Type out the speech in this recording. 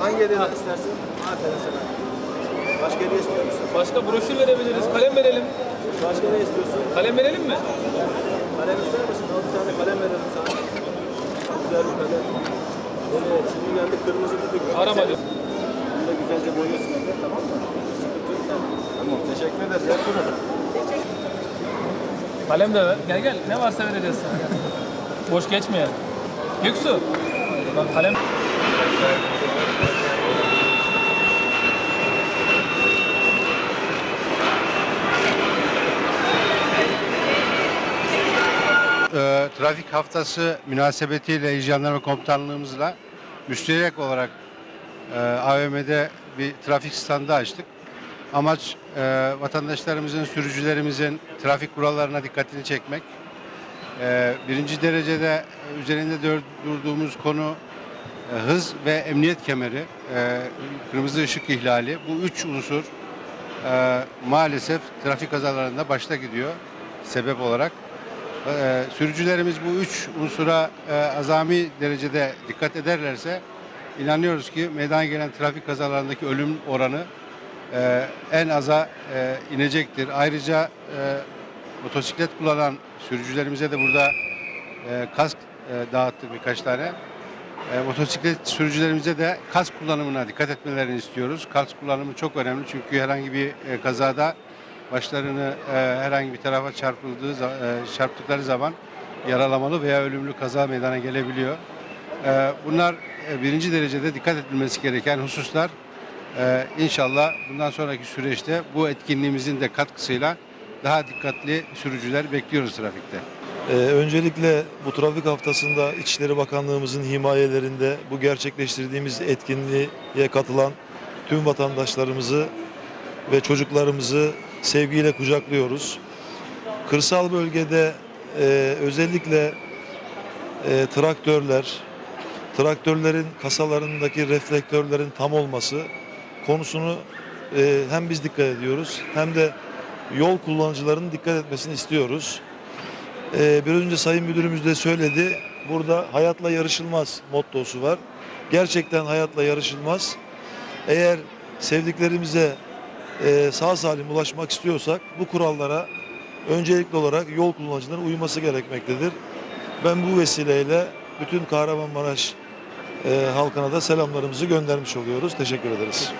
Hangi hediyeden istersin? Aferin sana. Başka hediye istiyor musun? Başka broşür verebiliriz. Kalem verelim. Başka ne istiyorsun? Kalem verelim mi? Kalem ister misin? Al bir tane kalem verelim sana. Güzel bir kalem. Evet, şimdi geldik kırmızı düdük. Aramadı. Bunu da güzelce boyuyorsun. Evet, tamam mı? Sıkıntı yok. Tamam. Tamam, teşekkür ederiz. Yapın. Kalem de ver. Gel gel. Ne varsa vereceğiz sana. Boş geçmeyelim. Göksu. Bak kalem. Trafik haftası münasebetiyle İl Komutanlığımızla müşterek olarak e, AVM'de bir trafik standı açtık. Amaç e, vatandaşlarımızın, sürücülerimizin trafik kurallarına dikkatini çekmek. E, birinci derecede üzerinde dur- durduğumuz konu e, hız ve emniyet kemeri, e, kırmızı ışık ihlali. Bu üç unsur e, maalesef trafik kazalarında başta gidiyor sebep olarak. Ee, sürücülerimiz bu üç unsura e, azami derecede dikkat ederlerse inanıyoruz ki meydana gelen trafik kazalarındaki ölüm oranı e, en aza e, inecektir. Ayrıca e, motosiklet kullanan sürücülerimize de burada e, kask e, dağıttık birkaç tane. E, motosiklet sürücülerimize de kask kullanımına dikkat etmelerini istiyoruz. Kask kullanımı çok önemli çünkü herhangi bir e, kazada başlarını e, herhangi bir tarafa çarpıldığı e, çarptıkları zaman yaralamalı veya ölümlü kaza meydana gelebiliyor. E, bunlar e, birinci derecede dikkat edilmesi gereken hususlar. E, inşallah bundan sonraki süreçte bu etkinliğimizin de katkısıyla daha dikkatli sürücüler bekliyoruz trafikte. Ee, öncelikle bu trafik haftasında İçişleri Bakanlığımızın himayelerinde bu gerçekleştirdiğimiz etkinliğe katılan tüm vatandaşlarımızı ve çocuklarımızı sevgiyle kucaklıyoruz. Kırsal bölgede e, özellikle e, traktörler, traktörlerin kasalarındaki reflektörlerin tam olması konusunu e, hem biz dikkat ediyoruz hem de yol kullanıcılarının dikkat etmesini istiyoruz. Ee, bir önce Sayın Müdürümüz de söyledi. Burada hayatla yarışılmaz mottosu var. Gerçekten hayatla yarışılmaz. Eğer sevdiklerimize e, sağ salim ulaşmak istiyorsak bu kurallara öncelikli olarak yol kullanıcıların uyması gerekmektedir. Ben bu vesileyle bütün Kahramanmaraş e, halkına da selamlarımızı göndermiş oluyoruz. Teşekkür ederiz.